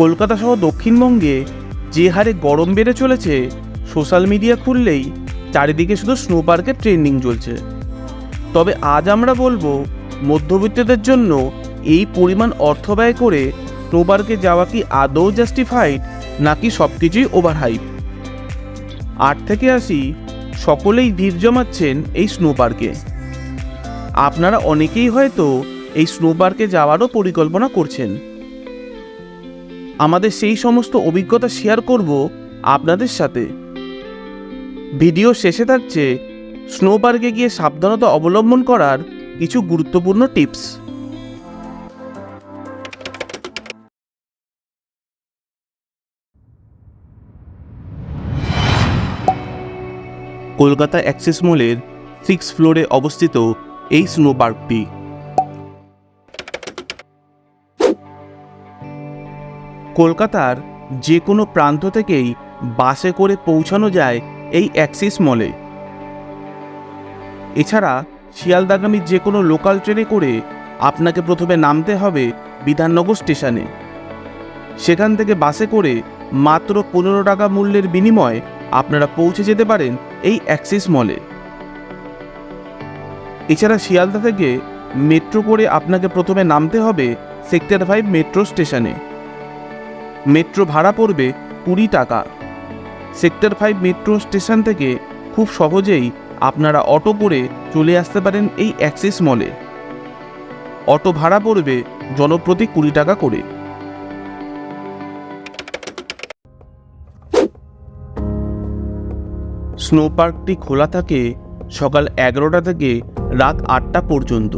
কলকাতা সহ দক্ষিণবঙ্গে যে হারে গরম বেড়ে চলেছে, সোশ্যাল মিডিয়া খুললেই চারিদিকে শুধু স্নো পার্কের ট্রেন্ডিং চলছে। তবে আজ আমরা বলব, মধ্যবিত্তদের জন্য এই পরিমাণ অর্থ ব্যয় করে স্নো পার্কে যাওয়া কি আদৌ জাস্টিফাইড নাকি সব কিছুই ওভারহাইপ আট থেকে আসি সকলেই ভিড় জমাচ্ছেন এই স্নো পার্কে আপনারা অনেকেই হয়তো এই স্নো পার্কে যাওয়ারও পরিকল্পনা করছেন। আমাদের সেই সমস্ত অভিজ্ঞতা শেয়ার করব আপনাদের সাথে। ভিডিও শেষে থাকছে স্নো পার্কে গিয়ে সাবধানতা অবলম্বন করার কিছু গুরুত্বপূর্ণ টিপস কলকাতা অ্যাক্সিস মলের সিক্স ফ্লোরে অবস্থিত এই স্নো পার্কটি কলকাতার যে কোনো প্রান্ত থেকেই বাসে করে পৌঁছানো যায় এই অ্যাক্সিস মলে। এছাড়া শিয়ালদাগামী যে কোনো লোকাল ট্রেনে করে আপনাকে প্রথমে নামতে হবে বিধাননগর স্টেশনে। সেখান থেকে বাসে করে মাত্র পনেরো টাকা মূল্যের বিনিময়ে আপনারা পৌঁছে যেতে পারেন এই অ্যাক্সিস মলে। এছাড়া শিয়ালদা থেকে মেট্রো করে আপনাকে প্রথমে নামতে হবে সেক্টর ফাইভ মেট্রো স্টেশনে। মেট্রো ভাড়া পড়বে কুড়ি টাকা। সেক্টর ফাইভ মেট্রো স্টেশন থেকে খুব সহজেই আপনারা অটো করে চলে আসতে পারেন এই অ্যাক্সিস মলে অটো ভাড়া পড়বে জনপ্রতি কুড়ি টাকা করে। স্নো পার্কটি খোলা থাকে সকাল এগারোটা থেকে রাত আটটা পর্যন্ত।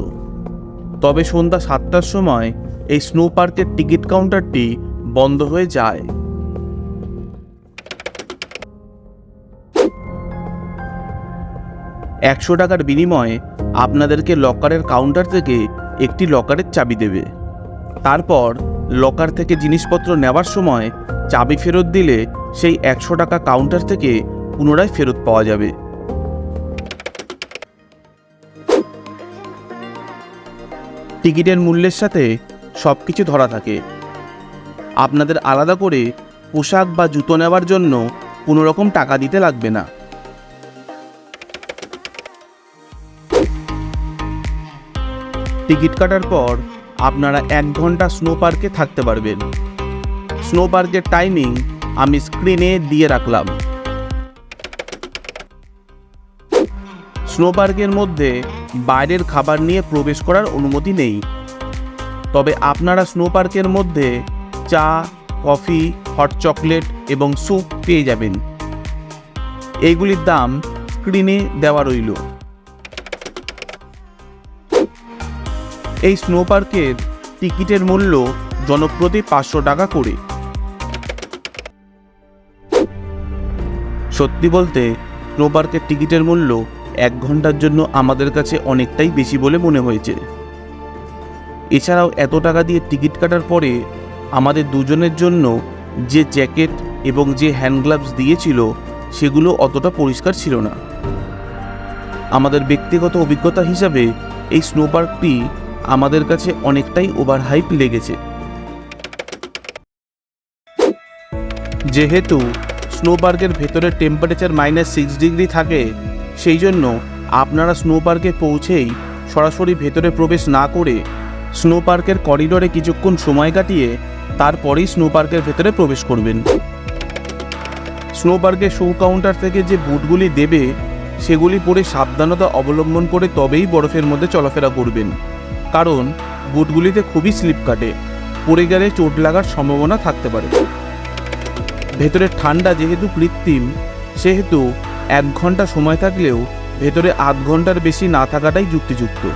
তবে সন্ধ্যা সাতটার সময় এই স্নো পার্কের টিকিট কাউন্টারটি বন্ধ হয়ে যায়। একশো টাকার বিনিময়ে আপনাদেরকে লকারের কাউন্টার থেকে একটি লকারের চাবি দেবে। তারপর লকার থেকে জিনিসপত্র নেওয়ার সময় চাবি ফেরত দিলে সেই একশো টাকা কাউন্টার থেকে পুনরায় ফেরত পাওয়া যাবে। টিকিটের মূল্যের সাথে সব কিছু ধরা থাকে। আপনাদের আলাদা করে পোশাক বা জুতো নেওয়ার জন্য কোনো রকম টাকা দিতে লাগবে না। টিকিট কাটার পর আপনারা এক ঘণ্টা স্নো পার্কে থাকতে পারবেন। স্নো পার্কের টাইমিং আমি স্ক্রিনে দিয়ে রাখলাম। স্নো পার্কের মধ্যে বাইরের খাবার নিয়ে প্রবেশ করার অনুমতি নেই। তবে আপনারা স্নো পার্কের মধ্যে চা, কফি, হট চকলেট এবং স্যুপ পেয়ে যাবেন। এইগুলির দাম স্ক্রিনে দেওয়া রইল। এই স্নো পার্কের টিকিটের মূল্য জনপ্রতি পাঁচশো টাকা করে। সত্যি বলতে, স্নো পার্কের টিকিটের মূল্য এক ঘণ্টার জন্য আমাদের কাছে অনেকটাই বেশি বলে মনে হয়েছে। এছাড়াও এত টাকা দিয়ে টিকিট কাটার পরে আমাদের দুজনের জন্য যে জ্যাকেট এবং যে হ্যান্ড গ্লাভস দিয়েছিল, সেগুলো অতটা পরিষ্কার ছিল না। আমাদের ব্যক্তিগত অভিজ্ঞতা হিসাবে, এই স্নো পার্কটি আমাদের কাছে অনেকটাই ওভার হাইপ লেগেছে। যেহেতু স্নো পার্কের ভেতরে টেম্পারেচার মাইনাস সিক্স ডিগ্রি থাকে, সেই জন্য আপনারা স্নো পার্কে পৌঁছেই সরাসরি ভেতরে প্রবেশ না করে স্নো পার্কের করিডোরে কিছুক্ষণ সময় কাটিয়ে তারপরেই স্নো পার্কের ভেতরে প্রবেশ করবেন। স্নো পার্কের শো কাউন্টার থেকে যে বুটগুলি দেবে, সেগুলি পরে সাবধানতা অবলম্বন করে তবেই বরফের মধ্যে চলাফেরা করবেন। কারণ, বুটগুলিতে খুবই স্লিপ কাটে, পড়ে গেলে চোট লাগার সম্ভাবনা থাকতে পারে। ভেতরে ঠান্ডা যেহেতু কৃত্রিম, সেহেতু এক ঘণ্টা সময় থাকলেও ভেতরে আধ ঘণ্টার বেশি না থাকাটাই যুক্তিযুক্ত।